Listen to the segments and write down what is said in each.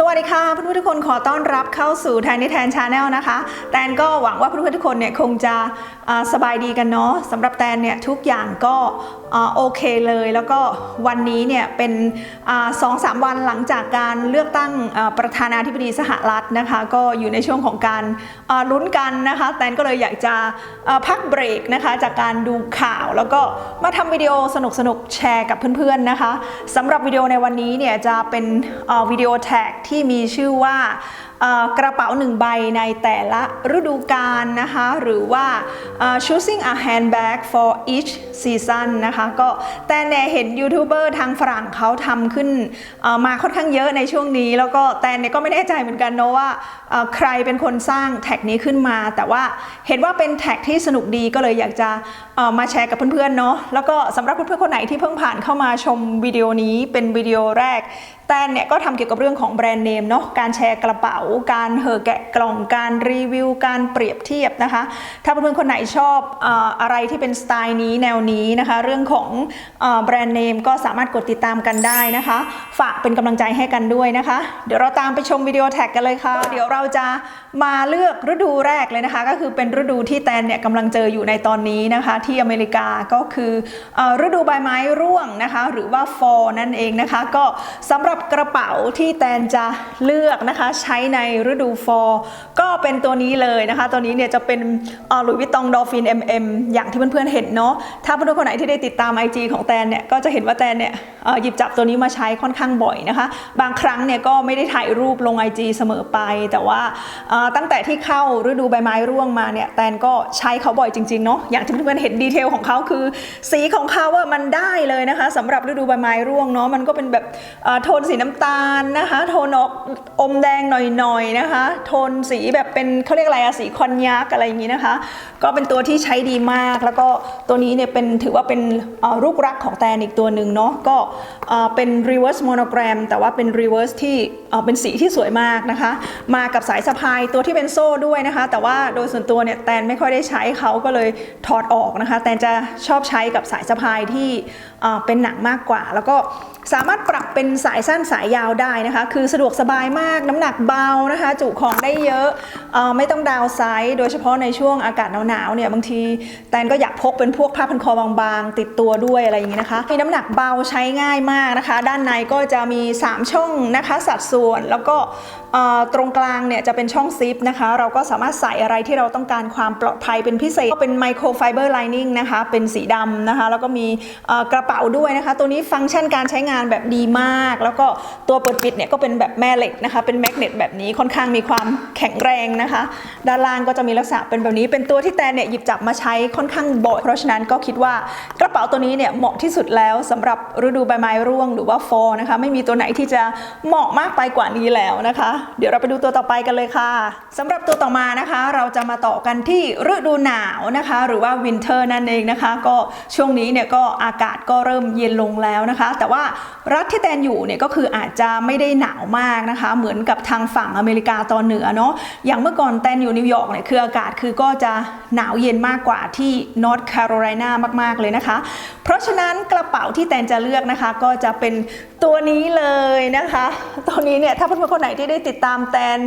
สวัสดีค่ะเพื่อนๆทุกคนขอต้อนรับเข้าสู่แทนในแทนชาแนลนะคะ แตนก็หวังว่าเพื่อนๆทุกคนเนี่ยคงจะ สบายดีกันเนาะสำหรับแตนเนี่ยทุกอย่างก็โอเคเลย แล้วก็วันนี้เนี่ยเป็นสองสามวันหลังจากการเลือกตั้งประธานาธิบดีสหรัฐนะคะ ก็อยู่ในช่วงของการลุ้นกันนะคะ แตนก็เลยอยากจะพักเบรกนะคะ จากการดูข่าวแล้วก็มาทำวิดีโอสนุกๆแชร์กับเพื่อนๆนะคะสำหรับวิดีโอในวันนี้เนี่ยจะเป็นวิดีโอแท็กที่มีชื่อว่า กระเป๋าหนึ่งใบในแต่ละฤดูกาลนะคะหรือว่า choosing a handbag for each season นะคะก็แต่แนเห็นยูทูบเบอร์ทางฝรั่งเขาทำขึ้นมาค่อนข้างเยอะในช่วงนี้ แล้วก็แต่เนี่ยก็ไม่แน่ใจเหมือนกันเนาะว่าใครเป็นคนสร้างแท็กนี้ขึ้นมา แต่ว่าเห็นว่าเป็นแท็กที่สนุกดีก็เลยอยากจะมาแชร์กับเพื่อนๆเนาะแล้วก็สำหรับเพื่อนๆคนไหนที่เพิ่งผ่านเข้ามาชมวิดีโอนี้เป็นวิดีโอแรก แตนเนี่ยก็ทำเกี่ยวกับเรื่องของแบรนด์เนมเนาะการแชร์กระเป๋า การเหอะแกะกล่องการรีวิว การเปรียบเทียบนะคะ ถ้าเพื่อนๆคนไหนชอบอะไรที่เป็นสไตล์นี้แนวนี้นะคะ เรื่องของแบรนด์เนมก็สามารถกดติดตามกันได้นะคะ ฝากเป็นกำลังใจให้กันด้วยนะคะ เดี๋ยวเราตามไปชมวิดีโอแท็กกันเลยค่ะ เดี๋ยวเราจะมาเลือกฤดูแรกเลยนะคะ ก็คือเป็นฤดูที่แตนเนี่ยกำลังเจออยู่ในตอนนี้นะคะ ที่อเมริกาก็คือเอ่อฤดูใบไม้ร่วงนะคะ หรือว่า fall นั่นเองนะคะ ก็สำหรับกระเป๋าที่แตนจะเลือกนะคะ ใช้ในฤดู fall ก็เป็นตัวนี้เลยนะคะ ตัวนี้เนี่ยจะเป็นหลุยวิตตองดอฟฟิน MM อย่างที่เพื่อนๆเห็นเนาะถ้าเพื่อนๆคนไหนที่ได้ติดตาม IG ของแตนเนี่ยก็จะเห็นว่าแตนเนี่ยหยิบจับตัวนี้มาใช้ค่อนข้างบ่อยนะคะ บางครั้งเนี่ยก็ไม่ได้ถ่ายรูปลง IG เสมอไป แต่ว่าตั้งแต่ที่เข้าฤดูใบไม้ร่วงมาเนี่ยแตนก็ใช้เขาบ่อยจริงๆเนาะอย่างที่เพื่อนๆเห็นดีเทลของเขาคือ สีของเขาว่ามันได้เลยนะคะสำหรับฤดูใบไม้ร่วงเนาะมันก็เป็นแบบโทนสีน้ำตาลนะคะ โทนออกอมแดงหน่อยๆนะคะ โทนสีแบบเป็นเขาเรียกอะไรอะสีคอนยักอะไรอย่างนี้นะคะ ก็เป็นตัวที่ใช้ดีมาก แล้วก็ตัวนี้เนี่ยเป็นถือว่าเป็นลูกรักของแตนอีกตัวหนึ่งเนาะก็เป็น reverse monogram แต่ว่าเป็น reverse ที่เป็นสีที่สวยมากนะคะ มากับสายสะพายตัวที่เป็นโซ่ด้วยนะคะ แต่ว่าโดยส่วนตัวเนี่ยแตนไม่ค่อยได้ใช้เขาก็เลยถอดออกนะคะ แตนจะชอบใช้กับสายสะพายที่เอ่อเป็นหนังมากกว่า แล้วก็สามารถปรับเป็นสายสั้นสายยาวได้นะคะ คือสะดวกสบายมากน้ำหนักเบานะคะ จุของได้เยอะเออไม่ต้องดาวไซส์โดยเฉพาะในช่วงอากาศหนาวๆเนี่ยบางทีแตนก็อยากพกเป็นพวกผ้าพันคอบางๆ ติดตัวด้วยอะไรอย่างนี้นะคะมีน้ำหนักเบาใช้ง่ายมากนะคะ ด้านในก็จะมี 3 ช่องนะคะ สัดส่วนแล้วก็ตรงกลางเนี่ยจะเป็นช่องซิปนะคะ เราก็สามารถใส่อะไรที่เราต้องการความปลอดภัยเป็นพิเศษ ก็เป็นไมโครไฟเบอร์ไลนิ่งนะคะ เป็นสีดำนะคะ แล้วก็มีกระเป๋าด้วยนะคะ ตัวนี้ฟังก์ชันการใช้งานแบบดีมาก แล้วก็ตัวเปิดปิดเนี่ยก็เป็นแบบแม่เหล็กนะคะ เป็นแมกเนตแบบนี้ค่อนข้างมีความแข็งแรงนะคะ ด้านล่างก็จะมีลักษณะเป็นแบบนี้ เป็นตัวที่แตนเนี่ยหยิบจับมาใช้ค่อนข้างบ่อยเพราะฉะนั้นก็คิดว่ากระเป๋าตัวนี้เนี่ยเหมาะที่สุดแล้วสำหรับฤดูใบไม้ร่วงหรือว่าฟอนะคะไม่มีตัวไหนที่จะเหมาะมากไปกว่านี้แล้วนะคะเดี๋ยวเราไปดูตัวต่อไปกันเลยค่ะสำหรับตัวต่อมานะคะ เราจะมาต่อกันที่ฤดูหนาวนะคะ หรือว่าวินเทอร์นั่นเองนะคะ ก็ช่วงนี้เนี่ยก็อากาศก็เริ่มเย็นลงแล้วนะคะ แต่ว่ารัฐที่แตนอยู่เนี่ยก็คืออาจจะไม่ได้หนาวมากนะคะ เหมือนกับทางฝั่งอเมริกาตอนเหนือเนาะอย่างเมื่อก่อนแตนอยู่นิวยอร์กเนี่ยคืออากาศคือก็จะหนาวเย็นมากกว่าที่นอร์ทแคโรไลนามาก ๆเลยนะคะ เพราะฉะนั้นกระเป๋าที่แตนจะเลือกนะคะ ก็จะเป็นตัวนี้เลยนะคะ ตัวนี้เนี่ยถ้าเพื่อนๆคนไหนที่ได้ติดตามแตน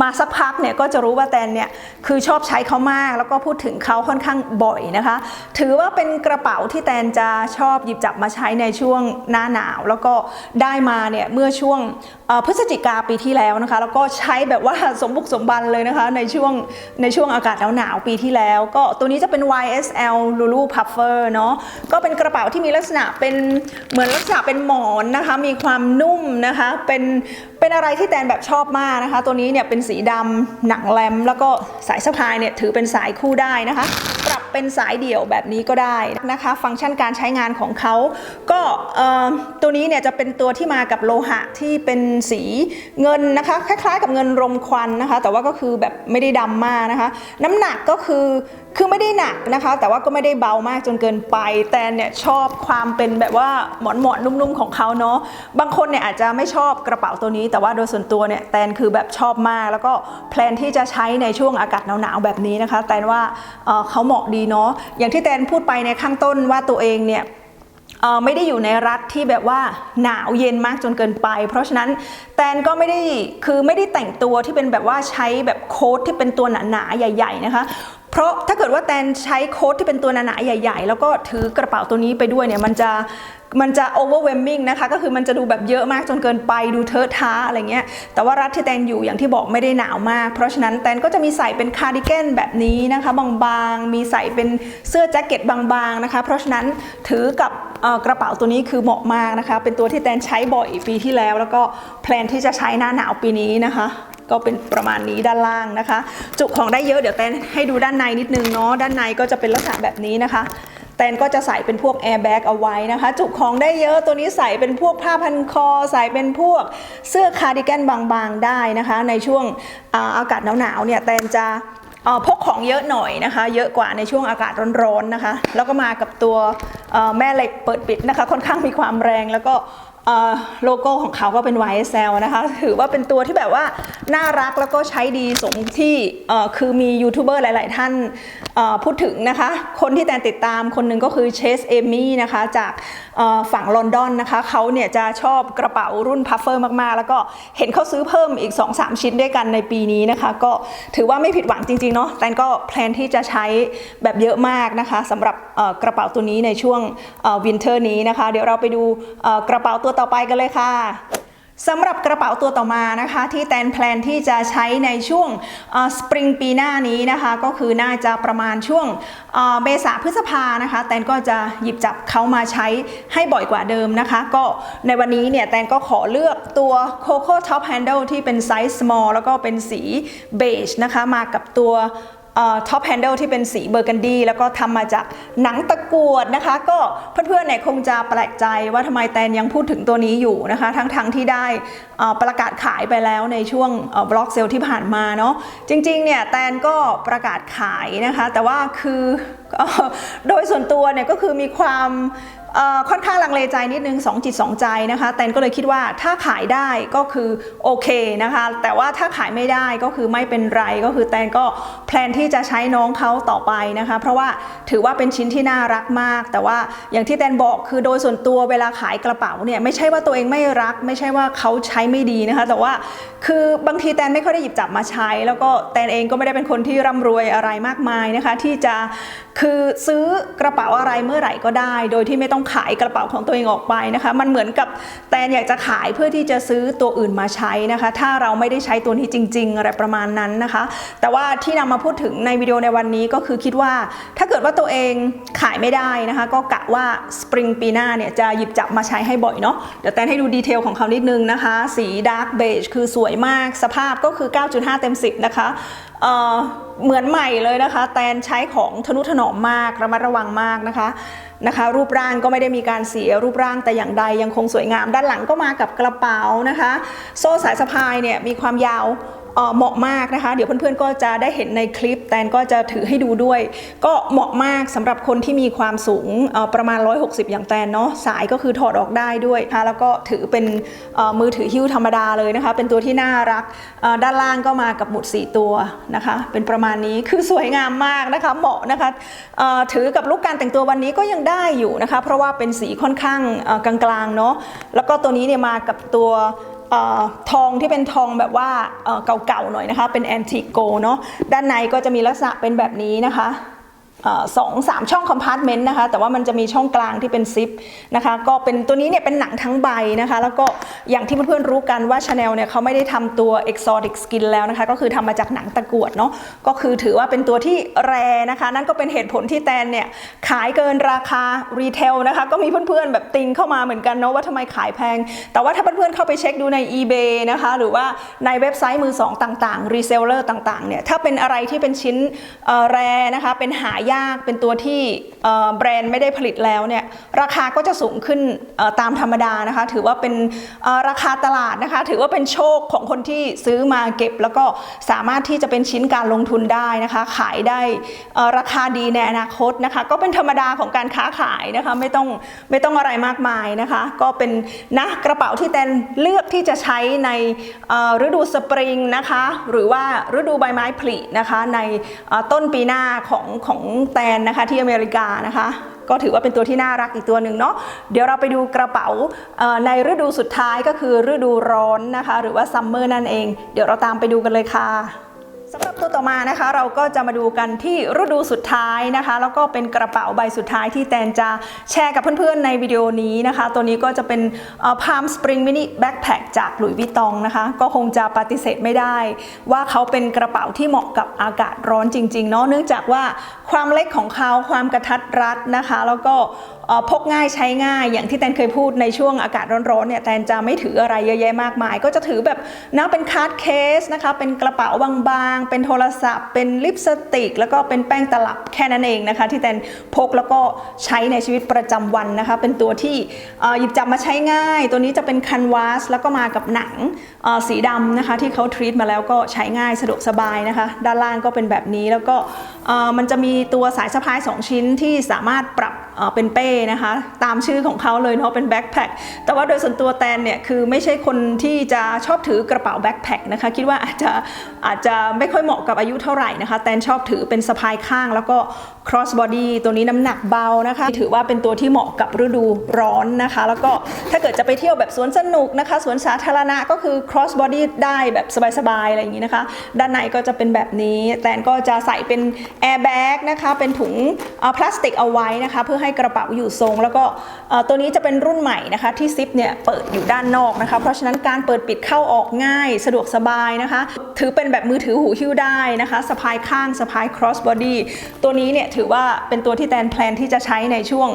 มาสักพักเนี่ยก็จะรู้ว่าแตนเนี่ยคือชอบใช้เขามาก แล้วก็พูดถึงเขาค่อนข้างบ่อยนะคะ ถือว่าเป็นกระเป๋าที่แตนจะชอบหยิบจับมาใช้ในช่วงหน้าหนาว แล้วก็ได้มาเนี่ยเมื่อช่วงพฤศจิกาปีที่แล้วนะคะ แล้วก็ใช้แบบว่าสมบุกสมบันเลยนะคะในช่วงในช่วงอากาศหนาวๆปีที่แล้ว ก็ตัวนี้จะเป็น YSL Lulu Puffer เนาะก็เป็นกระเป๋าที่มีลักษณะเป็นเหมือนลักษณะเป็นหมอนนะคะ มีความนุ่มนะคะเป็นเป็นอะไรที่แตนแบบชอบมากนะคะ ตัวนี้เนี่ยเป็นสีดำหนังแรมแล้วก็สายสะพายเนี่ยถือเป็นสายคู่ได้นะคะ ปรับเป็นสายเดี่ยวแบบนี้ก็ได้นะคะ ฟังก์ชันการใช้งานของเขาก็ตัวนี้เนี่ยจะเป็นตัวที่มากับโลหะที่เป็นสีเงินนะคะ คล้ายๆ กับเงินรมควันนะคะ แต่ว่าก็คือแบบไม่ได้ดำมากนะคะ น้ำหนักก็คือ คือไม่ได้หนักนะคะ แต่ว่าก็ไม่ได้เบามากจนเกินไป แต่เนี่ยชอบความเป็นแบบว่าหมอนหมอนนุ่มๆของเขาเนาะบางคนเนี่ยอาจจะไม่ชอบกระเป๋าตัวนี้ แต่ว่าโดยส่วนตัวเนี่ยแตนคือแบบชอบมาก แล้วก็แพลนที่จะใช้ในช่วงอากาศหนาวๆแบบนี้นะคะ แตนว่าเเขาเหมาะดีเนาะอย่างที่แตนพูดไปในข้างต้นว่าตัวเองเนี่ยไม่ได้อยู่ในรัฐที่แบบว่าหนาวเย็นมากจนเกินไป เพราะฉะนั้นแตนก็ไม่ได้คือไม่ได้แต่งตัวที่เป็นแบบว่าใช้แบบโค้ทที่เป็นตัวหนาๆใหญ่ ๆนะคะ เพราะถ้าเกิดว่าแตนใช้โค้ทที่เป็นตัวหนาๆใหญ่ ๆ แล้วก็ถือกระเป๋าตัวนี้ไปด้วยเนี่ยมันจะมันจะ overwhelming นะคะ ก็คือมันจะดูแบบเยอะมากจนเกินไปดูเทอะท้าอะไรเงี้ย แต่ว่ารัฐที่แตนอยู่อย่างที่บอกไม่ได้หนาวมาก เพราะฉะนั้นแตนก็จะมีใส่เป็นคาร์ดิแกนแบบนี้นะคะ บางๆ มีใส่เป็นเสื้อแจ็คเก็ตบางๆนะคะ เพราะฉะนั้นถือกับกระเป๋าตัวนี้คือเหมาะมากนะคะ เป็นตัวที่แตนใช้บ่อยปีที่แล้ว แล้วก็แพลนที่จะใช้หน้าหนาวปีนี้นะคะ ก็เป็นประมาณนี้ด้านล่างนะคะ จุของได้เยอะเดี๋ยวแตนให้ดูด้านในนิดนึงเนาะด้านในก็จะเป็นลักษณะแบบนี้นะคะแตนก็จะใส่เป็นพวกแอร์แบ็กเอาไว้นะคะ จุของได้เยอะตัวนี้ใส่เป็นพวกผ้าพันคอ ใส่เป็นพวกเสื้อคาร์ดิแกนบางๆได้นะคะ ในช่วงอาอากาศหนาวๆเนี่ยแตนจะพกของเยอะหน่อยนะคะ เยอะกว่าในช่วงอากาศร้อนๆนะคะ แล้วก็มากับตัวแม่เหล็กเปิดปิดนะคะ ค่อนข้างมีความแรงแล้วก็ โลโก้ของเขาก็เป็น YSL นะคะ ถือว่าเป็นตัวที่แบบว่า น่ารักแล้วก็ใช้ดีสมที่คือมียูทูบเบอร์หลาย ๆ ท่านพูดถึงนะคะ คนที่แตนติดตามคนหนึ่งก็คือเชสเอมี่นะคะ จากฝั่งลอนดอนนะคะ เขาเนี่ยจะชอบกระเป๋ารุ่นพัฟเฟอร์มาก ๆ แล้วก็เห็นเขาซื้อเพิ่มอีก 2-3 ชิ้นด้วยกันในปีนี้นะคะ ก็ถือว่าไม่ผิดหวังจริง ๆ เนาะแตนก็แพลนที่จะใช้แบบเยอะมากนะคะสำหรับกระเป๋าตัวนี้ในช่วงวินเทอร์นี้นะคะ เดี๋ยวเราไปดูกระเป๋าตัวต่อไปกันเลยค่ะสำหรับกระเป๋าตัวต่อมานะคะที่แตนแพลนที่จะใช้ในช่วงสปริงปีหน้านี้นะคะก็คือน่าจะประมาณช่วงเมษาพฤษภานะคะแตนก็จะหยิบจับเขามาใช้ให้บ่อยกว่าเดิมนะคะ ก็ในวันนี้เนี่ยแตนก็ขอเลือกตัว Coco Top Handle ที่เป็นไซส์ small แล้วก็เป็นสีเบจนะคะมากับตัว ท็อปแฮนเดิลที่เป็นสีเบอร์กันดี แล้วก็ทำมาจากหนังตะกรวดนะคะ ก็เพื่อนๆเนี่ยคงจะแปลกใจว่าทำไมแตนยังพูดถึงตัวนี้อยู่นะคะ ทั้งๆทที่ได้ออประกาศขายไปแล้วในช่วงบล็อกเซลที่ผ่านมาเนาะจริงๆเนี่ยแตนก็ประกาศขายนะคะ แต่ว่าคือโดยส่วนตัวเนี่ยก็คือมีความค่อนข้างลังเลใจนิดนึงสองจิตสองใจนะคะแตนก็เลยคิดว่าถ้าขายได้ก็คือโอเคนะคะแต่ว่าถ้าขายไม่ได้ก็คือไม่เป็นไรก็คือแตนก็แพลนที่จะใช้น้องเขาต่อไปนะคะเพราะว่าถือว่าเป็นชิ้นที่น่ารักมาก แต่ว่าอย่างที่แตนบอกคือโดยส่วนตัวเวลาขายกระเป๋าเนี่ยไม่ใช่ว่าตัวเองไม่รัก ไม่ใช่ว่าเขาใช้ไม่ดีนะคะแต่ว่าคือบางทีแตนไม่ค่อยได้หยิบจับมาใช้ แล้วก็แตนเองก็ไม่ได้เป็นคนที่ร่ำรวยอะไรมากมายนะคะที่จะ คือซื้อกระเป๋าอะไรเมื่อไหร่ก็ได้ โดยที่ไม่ต้องขายกระเป๋าของตัวเองออกไปนะคะ มันเหมือนกับแตนอยากจะขายเพื่อที่จะซื้อตัวอื่นมาใช้นะคะ ถ้าเราไม่ได้ใช้ตัวนี้จริง ๆ อะไรประมาณนั้นนะคะ แต่ว่าที่นำมาพูดถึงในวิดีโอในวันนี้ก็คือคิดว่า ถ้าเกิดว่าตัวเองขายไม่ได้นะคะ ก็กะว่าสปริงปีหน้าเนี่ยจะหยิบจับมาใช้ให้บ่อยเนาะเดี๋ยวแตนให้ดูดีเทลของเขานิดนึงนะคะ สีดาร์กเบจคือสวยมากสภาพก็คือ 9.5 เต็ม 10 นะคะเอ่อ เหมือนใหม่เลยนะคะ แตนใช้ของทนุถนอมมากระมัดระวังมากนะคะนะคะ รูปร่างก็ไม่ได้มีการเสียรูปร่างแต่อย่างใดยังคงสวยงาม ด้านหลังก็มากับกระเป๋านะคะ โซ่สายสะพายเนี่ยมีความยาว เหมาะมากนะคะ เดี๋ยวเพื่อนๆก็จะได้เห็นในคลิปแตนก็จะถือให้ดูด้วย ก็เหมาะมากสำหรับคนที่มีความสูงประมาณ 160 อย่างแตนเนาะสายก็คือถอดออกได้ด้วยนะคะแล้วก็ถือเป็นมือถือหิ้วธรรมดาเลยนะคะ เป็นตัวที่น่ารักด้านล่างก็มากับหมุด 4 ตัวนะคะ เป็นประมาณนี้คือสวยงามมากนะคะเหมาะนะคะถือกับลุคการแต่งตัววันนี้ก็ยังได้อยู่นะคะ เพราะว่าเป็นสีค่อนข้างกลางๆเนาะแล้วก็ตัวนี้เนี่ยมากับตัว ทองที่เป็นทองแบบว่าเก่าๆหน่อยนะคะ เป็นแอนติโกเนาะด้านในก็จะมีลักษณะเป็นแบบนี้นะคะ สองสามช่องคอมพาร์ตเมนต์นะคะ แต่ว่ามันจะมีช่องกลางที่เป็นซิปนะคะ ก็เป็นตัวนี้เนี่ยเป็นหนังทั้งใบนะคะ แล้วก็อย่างที่เพื่อนๆรู้กันว่าชาแนลเนี่ยเขาไม่ได้ทำตัว Exotic Skin แล้วนะคะ ก็คือทำมาจากหนังตะกวดเนาะ ก็คือถือว่าเป็นตัวที่แรนะคะ นั่นก็เป็นเหตุผลที่แตนเนี่ยขายเกินราคารีเทลนะคะ ก็มีเพื่อนๆแบบติงเข้ามาเหมือนกันเนาะว่าทำไมขายแพง แต่ว่าถ้าเพื่อนๆเข้าไปเช็คดูใน eBay นะคะ หรือว่าในเว็บไซต์มือสองต่างๆรีเซลเลอร์ต่างๆเนี่ย ถ้าเป็นอะไรที่เป็นชิ้นเอ่อแรนะคะ เป็นหายากเป็นตัวที่แบรนด์ไม่ได้ผลิตแล้วเนี่ยราคาก็จะสูงขึ้นตามธรรมดานะคะ ถือว่าเป็นราคาตลาดนะคะ ถือว่าเป็นโชคของคนที่ซื้อมาเก็บ แล้วก็สามารถที่จะเป็นชิ้นการลงทุนได้นะคะ ขายได้ราคาดีในอนาคตนะคะ ก็เป็นธรรมดาของการค้าขายนะคะไม่ต้องไม่ต้องอะไรมากมายนะคะ ก็เป็นนะกระเป๋าที่แตนเลือกที่จะใช้ในฤดูสปริงนะคะ หรือว่าฤดูใบไม้ผลินะคะในต้นปีหน้าของของแตนนะคะที่อเมริกานะคะก็ถือว่าเป็นตัวที่น่ารักอีกตัวหนึ่งเนาะเดี๋ยวเราไปดูกระเป๋าในฤดูสุดท้ายก็คือฤดูร้อนนะคะ หรือว่าซัมเมอร์นั่นเอง เดี๋ยวเราตามไปดูกันเลยค่ะสำหรับตัวต่อมานะคะ เราก็จะมาดูกันที่ฤดูสุดท้ายนะคะ แล้วก็เป็นกระเป๋าใบสุดท้ายที่แตนจะแชร์กับเพื่อนๆในวิดีโอนี้นะคะ ตัวนี้ก็จะเป็น Palm Spring Mini Backpack จากหลุยส์วิตองนะคะ ก็คงจะปฏิเสธไม่ได้ ว่าเขาเป็นกระเป๋าที่เหมาะกับอากาศร้อนจริงๆเนาะเนื่องจากว่า ความเล็กของเขาความกระทัดรัดนะคะ แล้วก็พกง่ายใช้ง่ายอย่างที่แตนเคยพูดในช่วงอากาศร้อนๆเนี่ยแตนจะไม่ถืออะไรเยอะแยะมากมาย ก็จะถือแบบนะเป็นคาร์ดเคสนะคะเป็นกระเป๋าบางๆ เป็นโทรศัพท์ เป็นลิปสติก แล้วก็เป็นแป้งตลับแค่นั้นเองนะคะ ที่แตนพกแล้วก็ใช้ในชีวิตประจำวันนะคะ เป็นตัวที่หยิบจับมาใช้ง่าย ตัวนี้จะเป็นคันวาสแล้วก็มากับหนังสีดำนะคะ ที่เขาทรีตมาแล้วก็ใช้ง่ายสะดวกสบายนะคะ ด้านล่างก็เป็นแบบนี้แล้วก็มันจะมีตัวสายสะพาย 2 ชิ้นที่สามารถปรับ เป็นเป้นะคะ ตามชื่อของเขาเลยเนาะเป็นแบ็คแพคแต่ว่าโดยส่วนตัวแตนเนี่ยคือไม่ใช่คนที่จะชอบถือกระเป๋าแบ็คแพคนะคะคิดว่าอาจจะอาจจะไม่ค่อยเหมาะกับอายุเท่าไหร่นะคะ แตนชอบถือเป็นสะพายข้างแล้วก็ cross body ตัวนี้น้ำหนักเบานะคะ ถือว่าเป็นตัวที่เหมาะกับฤดูร้อนนะคะ แล้วก็ถ้าเกิดจะไปเที่ยวแบบสวนสนุกนะคะสวนสาธารณะก็คือ cross body ได้แบบสบายๆอะไรอย่างนี้นะคะ ด้านในก็จะเป็นแบบนี้แตนก็จะใส่เป็น airbag นะคะเป็นถุงอ่อพลาสติกเอาไว้นะคะเพื่อให้กระเป๋าอยู่ทรง แล้วก็ตัวนี้จะเป็นรุ่นใหม่นะคะที่ซิปเนี่ยเปิดอยู่ด้านนอกนะคะ เพราะฉะนั้นการเปิดปิดเข้าออกง่าย สะดวกสบายนะคะ ถือเป็นแบบมือถือหูหิ้วได้นะคะสะพายข้างสะพาย cross body ตัวนี้เนี่ยถือว่าเป็นตัวที่แตนแพลนที่จะใช้ในช่วง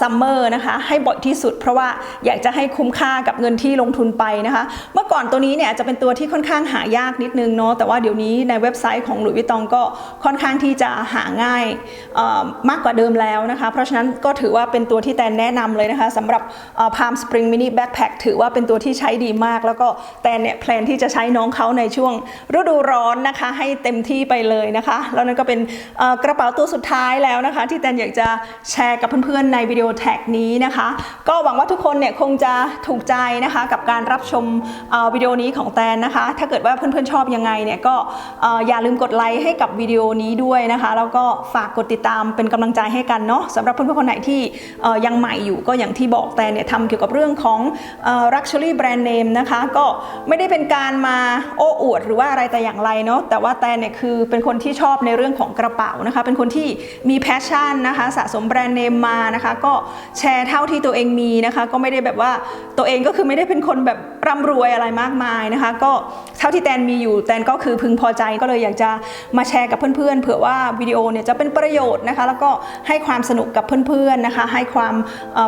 ซัมเมอร์นะคะให้บ่อยที่สุด เพราะว่าอยากจะให้คุ้มค่ากับเงินที่ลงทุนไปนะคะ เมื่อก่อนตัวนี้เนี่ยจะเป็นตัวที่ค่อนข้างหายากนิดนึงเนาะแต่ว่าเดี๋ยวนี้ในเว็บไซต์ของหลุยส์วิตตองก็ค่อนข้างที่จะหาง่ายมากกว่าเดิมแล้วนะคะ เพราะฉะนั้นก็ถือว่าเป็นตัวที่แตนแนะนำเลยนะคะสำหรับเอ่อ Palm Spring Mini Backpack ถือว่าเป็นตัวที่ใช้ดีมาก แล้วก็แตนเนี่ยแพลนที่จะใช้น้องเขาในช่วงฤดูร้อนนะคะ ให้เต็มที่ไปเลยนะคะ แล้วนั่นก็เป็นกระเป๋าตัวสุดท้ายแล้วนะคะ ที่แตนอยากจะแชร์กับเพื่อนๆในวิดีโอแท็กนี้นะคะ ก็หวังว่าทุกคนเนี่ยคงจะถูกใจนะคะกับการรับชมวิดีโอนี้ของแตนนะคะ ถ้าเกิดว่าเพื่อนๆชอบยังไงเนี่ยก็เอ่ออย่าลืมกดไลค์ให้กับวิดีโอนี้ด้วยนะคะ แล้วก็ฝากกดติดตามเป็นกำลังใจให้กันเนาะสำหรับเพื่อนๆคนไหนที่ยังใหม่อยู่ก็อย่างที่บอกแตนเนี่ยทำเกี่ยวกับเรื่องของ luxury brand name นะคะ ก็ไม่ได้เป็นการมาโอ้อวดหรือว่าอะไรแต่อย่างไรเนาะแต่ว่าแตนเนี่ยคือเป็นคนที่ชอบในเรื่องของกระเป๋านะคะเป็นคนที่มีแพชชั่นนะคะสะสมแบรนด์เนมมานะคะก็แชร์เท่าที่ตัวเองมีนะคะก็ไม่ได้แบบว่าตัวเองก็คือไม่ได้เป็นคนแบบร่ำรวยอะไรมากมายนะคะ ก็เท่าที่แตนมีอยู่แตนก็คือพึงพอใจก็เลยอยากจะมาแชร์กับเพื่อนๆเผื่อว่าวิดีโอเนี่ยจะเป็นประโยชน์นะคะแล้วก็ให้ความสนุกกับเพื่อนๆนะคะ ให้ความ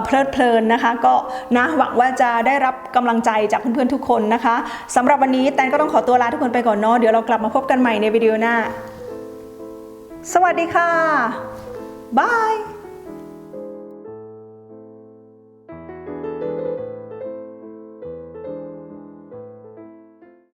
เพลิดเพลินนะคะ ก็นะหวังว่าจะได้รับกำลังใจจากเพื่อนๆทุกคนนะคะสำหรับวันนี้แตนก็ต้องขอตัวลาทุกคนไปก่อนเนาะเดี๋ยวเรากลับมาพบกันใหม่ในวิดีโอหน้า สวัสดีค่ะบาย